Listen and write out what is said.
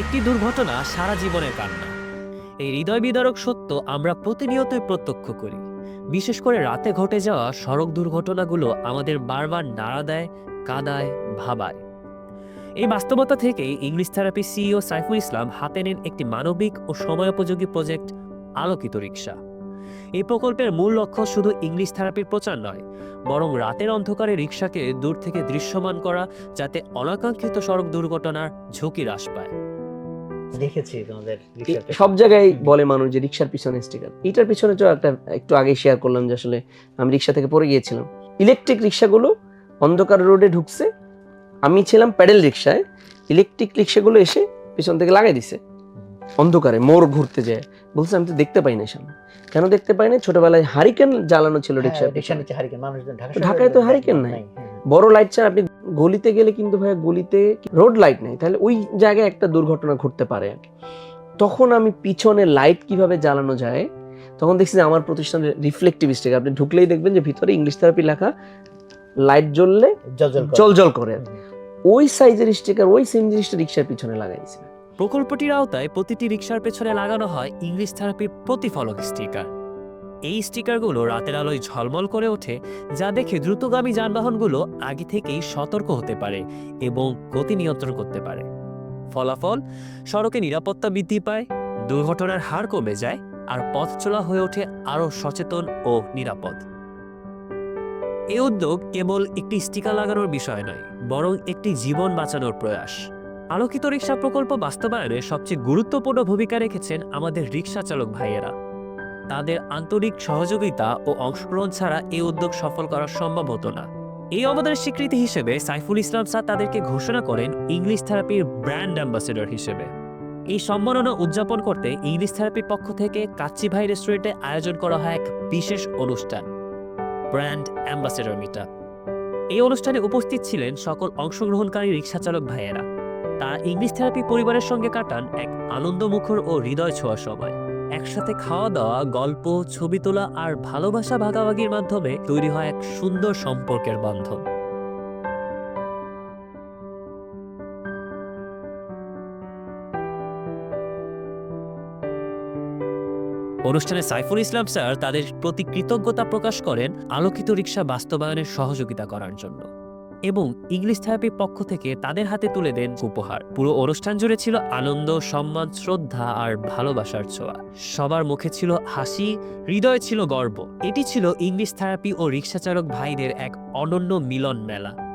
একটি দুর্ঘটনা সারা জীবনের কান্না। এই হৃদয় বিদারক সত্য আমরা প্রতিনিয়তই প্রত্যক্ষ করি। বিশেষ করে রাতে ঘটে যাওয়া সড়ক দুর্ঘটনাগুলো আমাদের বারবার নাড়া দেয়, কাদায়, ভাবায়। এই বাস্তবতা থেকেই English therapy CEO Saiful Islam হাতে নেন একটি মানবিক ও সময়োপযোগী প্রজেক্ট, আলোকিত রিক্সা এই প্রকল্পের মূল লক্ষ্য শুধু ইংলিশ থেরাপির প্রচার নয়, বরং রাতের অন্ধকারে রিক্সাকে দূর থেকে দৃশ্যমান করা যাতে অনাকাঙ্ক্ষিত সড়ক দুর্ঘটনার ঝুঁকি হ্রাস পায়। দেখেছি তোমাদের সব জায়গায় বলে মানুষ যে রিক্সার পিছনে স্টিকার এটার পিছনে তো একটা একটু আগে শেয়ার করলাম যে আসলে আমি রিক্সা থেকে পড়ে গিয়েছিলাম। ইলেকট্রিক রিক্সাগুলো অন্ধকার রোডে ঢুকছে। আমি ছিলাম প্যাডেল রিক্সায়। ইলেকট্রিক রিক্সাগুলো এসে পিছন থেকে লাগাই দিছে। অন্ধকারে মোর ঘুরতে যায়। বলছে আমি তো দেখতে পাই না সামনে। কেন দেখতে পাই না ছোটবেলায় হারিকেন জ্বালানো ছিল হ্যাঁ, শহরে ঢাকায় তো হারিকেন নাই। হ্যাঁ। বড় লাইট ছাড়া আপনি গলিতে গেলে কিন্তু ভাই গলিতে রোড লাইট নেই তাহলে ওই জায়গায় একটা দুর্ঘটনা ঘটতে পারে। আর তখন আমি পিছনে লাইট কীভাবে জ্বালানো যায় তখন দেখছি যে আমার প্রতিষ্ঠানের রিফ্লেকটিভ স্টিকার আপনি ঢুকলেই দেখবেন যে ভিতরে ইংলিশ থেরাপি লেখা লাইট জ্বললে। জল জল করে। ওই সাইজের স্টিকার ওই সেম জিনিসটা রিক্সার পিছনে লাগাইছে প্রকল্পটির আওতায় প্রতিটি রিক্সার পেছনে লাগানো হয় ইংলিশ থেরাপির প্রতিফলক স্টিকার এই স্টিকারগুলো রাতের আলোয় ঝলমল করে ওঠে, যা দেখে দ্রুতগামী যানবাহনগুলো আগে থেকেই সতর্ক হতে পারে এবং গতি নিয়ন্ত্রণ করতে পারে। ফলাফল, সড়কে নিরাপত্তা বৃদ্ধি পায়, দুর্ঘটনার হার কমে যায়, আর পথ চলা হয়ে ওঠে আরও সচেতন ও নিরাপদ। এই উদ্যোগ কেবল একটি স্টিকার লাগানোর বিষয় নয়, বরং একটি জীবন বাঁচানোর প্রয়াস। আলোকিত রিক্সা প্রকল্প বাস্তবায়নে সবচেয়ে গুরুত্বপূর্ণ ভূমিকা রেখেছেন আমাদের রিক্সা চালক ভাইয়েরা। তাদের আন্তরিক সহযোগিতা ও অংশগ্রহণ ছাড়া এই উদ্যোগ সফল করা সম্ভব হতো না। এই অবদানের স্বীকৃতি হিসেবে সাইফুল ইসলাম স্যার তাদেরকে ঘোষণা করেন ইংলিশ থেরাপির ব্র্যান্ড অ্যাম্বাসেডর হিসেবে। এই সম্মাননা উদযাপন করতে ইংলিশ থেরাপির পক্ষ থেকে কাচ্চি ভাই রেস্টুরেন্টে আয়োজন করা হয় এক বিশেষ অনুষ্ঠান, ব্র্যান্ড অ্যাম্বাসেডর মিটা এই অনুষ্ঠানে উপস্থিত ছিলেন সকল অংশগ্রহণকারী রিক্সা চালক ভাইয়েরা। তারা ইংলিশ থেরাপি পরিবারের সঙ্গে কাটান এক আনন্দমুখর ও হৃদয় ছোঁয়া সময়। একসাথে খাওয়া দাওয়া গল্প, ছবি তোলা আর ভালোবাসা ভাগাভাগির মাধ্যমে তৈরি হয় এক সুন্দর সম্পর্কের বন্ধন অনুষ্ঠানে সাইফুল ইসলাম স্যার তাদের প্রতি কৃতজ্ঞতা প্রকাশ করেন আলোকিত রিক্সা বাস্তবায়নের সহযোগিতা করার জন্য। এবং ইংলিশ থেরাপির পক্ষ থেকে তাদের হাতে তুলে দেন উপহার। পুরো অনুষ্ঠান জুড়ে ছিল আনন্দ, সম্মান, শ্রদ্ধা আর ভালোবাসার ছোঁয়া। সবার মুখে ছিল হাসি, হৃদয়ে ছিল গর্ব। এটি ছিল ইংলিশ থেরাপি ও রিক্সাচালক ভাইদের এক অনন্য মিলন মেলা।